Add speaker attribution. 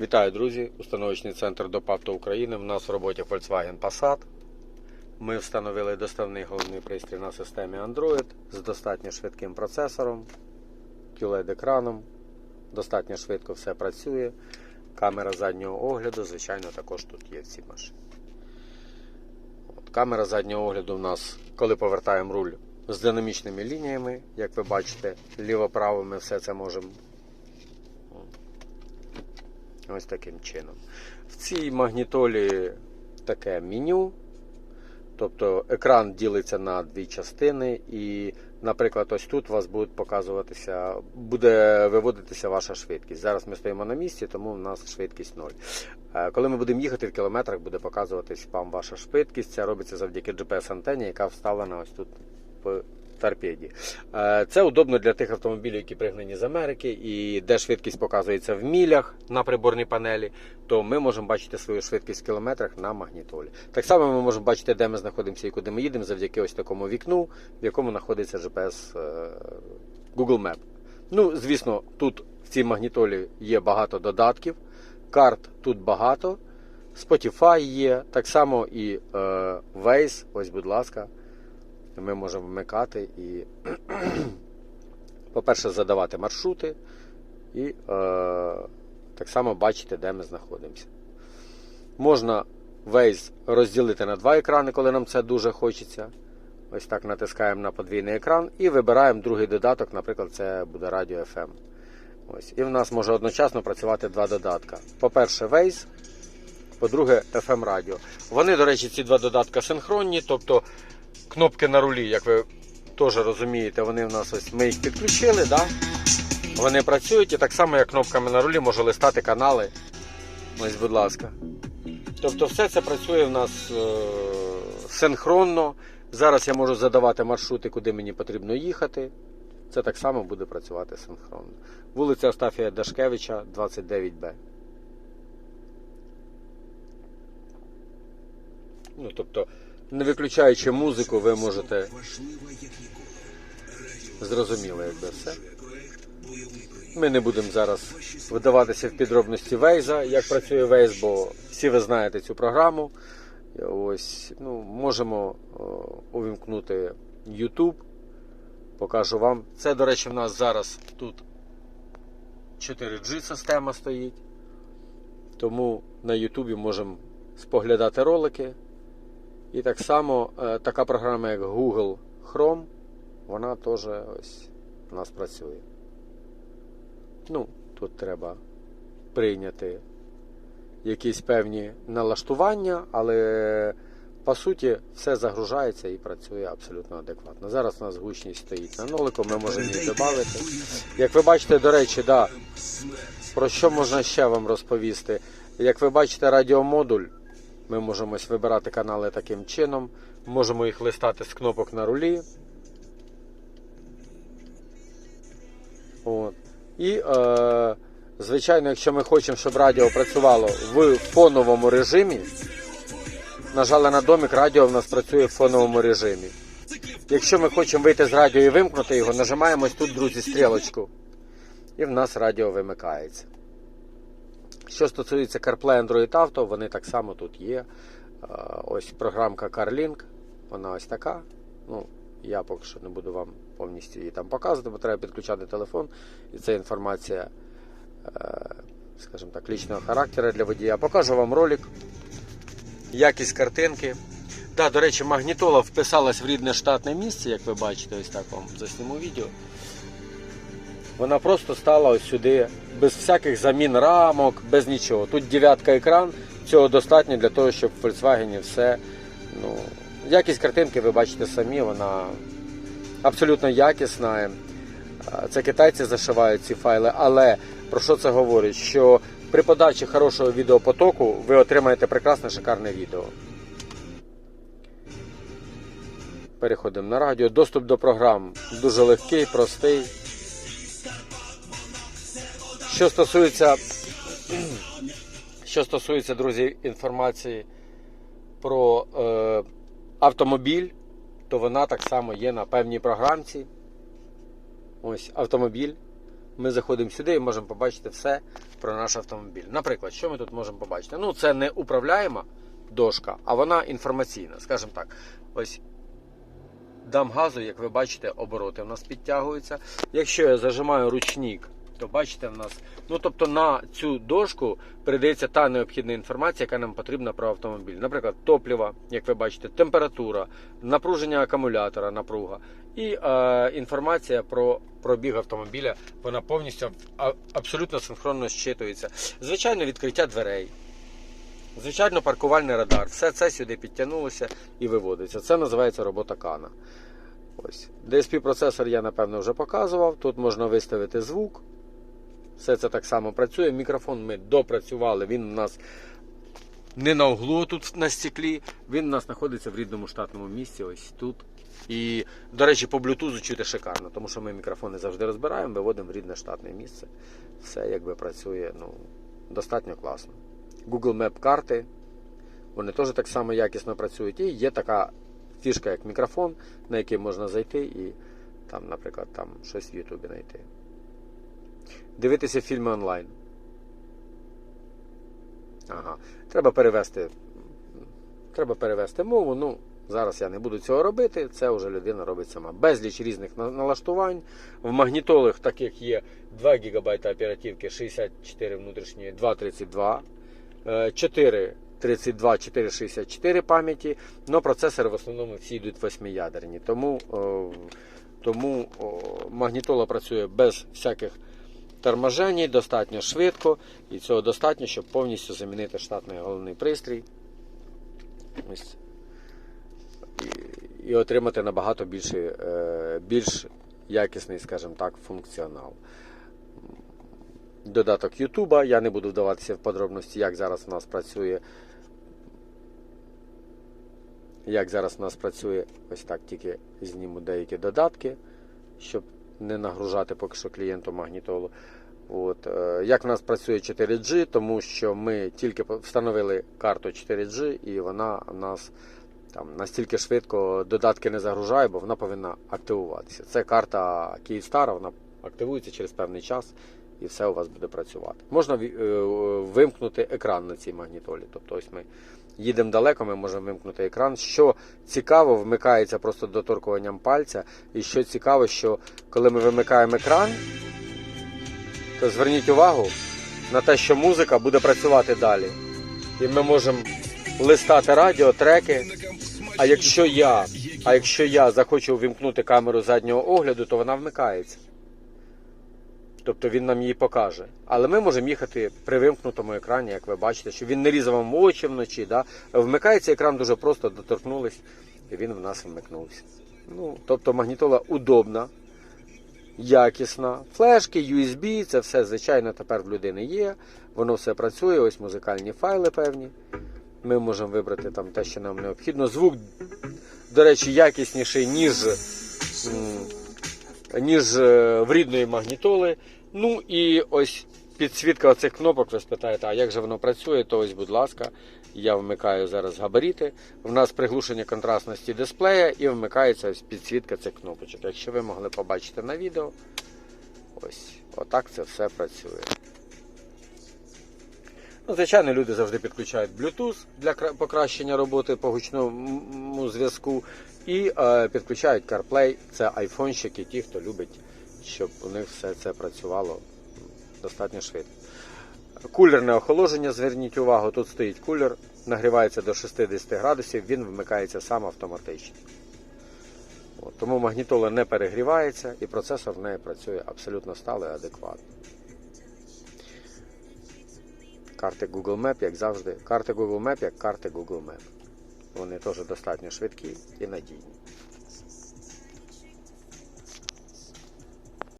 Speaker 1: Вітаю, друзі! Установочний центр ДОПАВТО України. В нас в роботі Volkswagen Passat. Ми встановили доставний головний пристрій на системі Android з достатньо швидким процесором, QLED-екраном. Достатньо швидко все працює. Камера заднього огляду, звичайно, також тут є в цій машині. От, камера заднього огляду в нас, коли повертаємо руль з динамічними лініями, як ви бачите, ліво-право ми все це можемо Ось таким чином. В цій магнітолі таке меню. Тобто екран ділиться на дві частини, і, наприклад, ось тут у вас буде показуватися, буде виводитися ваша швидкість. Зараз ми стоїмо на місці, тому в нас швидкість 0. Е, Коли ми будемо їхати в кілометрах, буде показуватись вам ваша швидкість. Це робиться завдяки GPS-антені, яка вставлена ось тут торпеді. Е, Це удобно для тих автомобілів, які пригнані з Америки, і де швидкість показується в мілях на приборній панелі, то ми можемо бачити свою швидкість в кілометрах на магнітолі. Так само ми можемо бачити, де ми знаходимося і куди ми їдемо, завдяки ось такому вікну, в якому знаходиться GPS е, Google Map. Ну, звісно, тут в цій магнітолі є багато додатків, карт тут багато, Spotify є, так само і е, Waze, ось, будь ласка ми можемо вмикати і, по-перше, задавати маршрути і е, так само бачити, де ми знаходимося. Можна Waze розділити на два екрани, коли нам це дуже хочеться. Ось так натискаємо на подвійний екран і вибираємо другий додаток, наприклад, це буде радіо FM. Ось. І в нас може одночасно працювати два додатка. По-перше, Waze, по-друге, FM радіо. Вони, до речі, ці два додатка синхронні, тобто кнопки на рулі, як ви теж розумієте, вони в нас ось ми їх підключили, да? вони працюють і так само, як кнопками на рулі, можу листати канали. Ось, будь ласка. Тобто все це працює в нас е- синхронно. Зараз я можу задавати маршрути, куди мені потрібно їхати. Це так само буде працювати синхронно. Вулиця Остафія Дашкевича, 29Б. Ну, тобто, не виключаючи музику, ви можете зрозуміло, якби все. Ми не будемо зараз вдаватися в підробності Вейза, як працює Вейз, бо всі ви знаєте цю програму. Ось, ну, Можемо увімкнути YouTube. Покажу вам. Це, до речі, в нас зараз тут 4G система стоїть. Тому на YouTube можемо споглядати ролики. І так само е, така програма, як Google Chrome, вона теж ось у нас працює. Ну, тут треба прийняти якісь певні налаштування, але по суті все загружається і працює абсолютно адекватно. Зараз у нас гучність стоїть на нолику, ми можемо її додати. Як ви бачите, до речі, да, про що можна ще вам розповісти? Як ви бачите, радіомодуль. Ми можемо вибирати канали таким чином. Можемо їх листати з кнопок на рулі. От. І, е, звичайно, якщо ми хочемо, щоб радіо працювало в фоновому режимі, нажали на домик, радіо в нас працює в фоновому режимі. Якщо ми хочемо вийти з радіо і вимкнути його, нажимаємо тут, друзі, стрілочку. І в нас радіо вимикається. Що стосується CarPlay Android Auto, вони так само тут є. Ось програмка CarLink, вона ось така. Ну, Я поки що не буду вам повністю її там показувати, бо треба підключати телефон. І це інформація, е, скажімо так, лічного характеру для водія. Покажу вам ролик, якість картинки. Да, до речі, магнітола вписалась в рідне штатне місце, як ви бачите, ось так вам засніму відео. Вона просто стала ось сюди, без всяких замін рамок, без нічого. Тут дев'ятка екран, цього достатньо для того, щоб в Volkswagen все. Ну, якість картинки ви бачите самі, вона абсолютно якісна. Це китайці зашивають ці файли, але про що це говорить? Що при подачі хорошого відеопотоку ви отримаєте прекрасне шикарне відео. Переходимо на радіо. Доступ до програм дуже легкий, простий. Що стосується, що стосується, друзі, інформації про е, автомобіль, то вона так само є на певній програмці. Ось автомобіль. Ми заходимо сюди і можемо побачити все про наш автомобіль. Наприклад, що ми тут можемо побачити? Ну, це не управляєма дошка, а вона інформаційна. Скажімо так, ось дам газу, як ви бачите, обороти в нас підтягуються. Якщо я зажимаю ручник, то бачите, в нас, ну тобто на цю дошку передається та необхідна інформація, яка нам потрібна про автомобіль. Наприклад, топливо, як ви бачите, температура, напруження акумулятора, напруга і е, інформація про пробіг автомобіля. Вона повністю абсолютно синхронно щитується. Звичайно, відкриття дверей. Звичайно, паркувальний радар. Все це сюди підтягнулося і виводиться. Це називається робота кана. Ось. DSP процесор я напевно вже показував. Тут можна виставити звук. Все це так само працює. Мікрофон ми допрацювали. Він у нас не на углу тут на стеклі. Він у нас знаходиться в рідному штатному місці. Ось тут. І, до речі, по Bluetooth чути шикарно, тому що ми мікрофони завжди розбираємо, виводимо в рідне штатне місце. Все якби працює ну, достатньо класно. Google Map карти. Вони теж так само якісно працюють. І є така фішка, як мікрофон, на який можна зайти і там, наприклад, там щось в Ютубі знайти. Дивитися фільми онлайн. Ага. Треба перевести. Треба перевести мову. Ну, зараз я не буду цього робити. Це вже людина робить сама. Безліч різних налаштувань. В магнітолах таких є 2 ГБ оперативки, 64 внутрішньої, 232. 4 32, 464 пам'яті, але процесори в основному всі йдуть восьмиядерні. Тому, о, тому магнітола працює без всяких торможень, достатньо швидко, і цього достатньо, щоб повністю замінити штатний головний пристрій. І, отримати набагато більший, е, більш якісний, скажімо так, функціонал додаток Ютуба. Я не буду вдаватися в подробності, як зараз у нас працює. Як зараз у нас працює, ось так тільки зніму деякі додатки, щоб не нагружати поки що клієнту магнітолу. От, е, як в нас працює 4G, тому що ми тільки встановили карту 4G і вона у нас там настільки швидко додатки не загружає, бо вона повинна активуватися. Це карта Київстара, вона активується через певний час і все у вас буде працювати. Можна е, вимкнути екран на цій магнітолі. Тобто, ось ми їдемо далеко, ми можемо вимкнути екран. Що цікаво, вмикається просто доторкуванням пальця. І що цікаво, що коли ми вимикаємо екран, то зверніть увагу на те, що музика буде працювати далі. І ми можемо листати радіо, треки. А якщо я, а якщо я захочу вимкнути камеру заднього огляду, то вона вмикається. Тобто він нам її покаже. Але ми можемо їхати при вимкнутому екрані, як ви бачите, щоб він не різав вам очі вночі. Да? Вмикається екран дуже просто, доторкнулись, і він в нас вмикнувся. Ну, тобто магнітола удобна, якісна. Флешки, USB, це все, звичайно, тепер в людини є. Воно все працює, ось музикальні файли певні. Ми можемо вибрати там те, що нам необхідно. Звук, до речі, якісніший, ніж. Ніж е, в рідної магнітоли. Ну і ось підсвітка оцих кнопок, ви спитаєте, а як же воно працює, то ось, будь ласка, я вмикаю зараз габаріти. В нас приглушення контрастності дисплея і вмикається ось підсвітка цих кнопочок. Якщо ви могли побачити на відео, ось отак це все працює. Ну, звичайно, люди завжди підключають Bluetooth для покращення роботи по гучному зв'язку. І е, підключають CarPlay. Це айфонщики, ті, хто любить, щоб у них все це працювало достатньо швидко. Кулерне охолодження, зверніть увагу, тут стоїть кулер, нагрівається до 60 градусів, він вмикається сам автоматично. От, тому магнітола не перегрівається і процесор в неї працює абсолютно стало і адекватно. Карти Google Map, як завжди. Карти Google Map, як карти Google Map. Вони теж достатньо швидкі і надійні.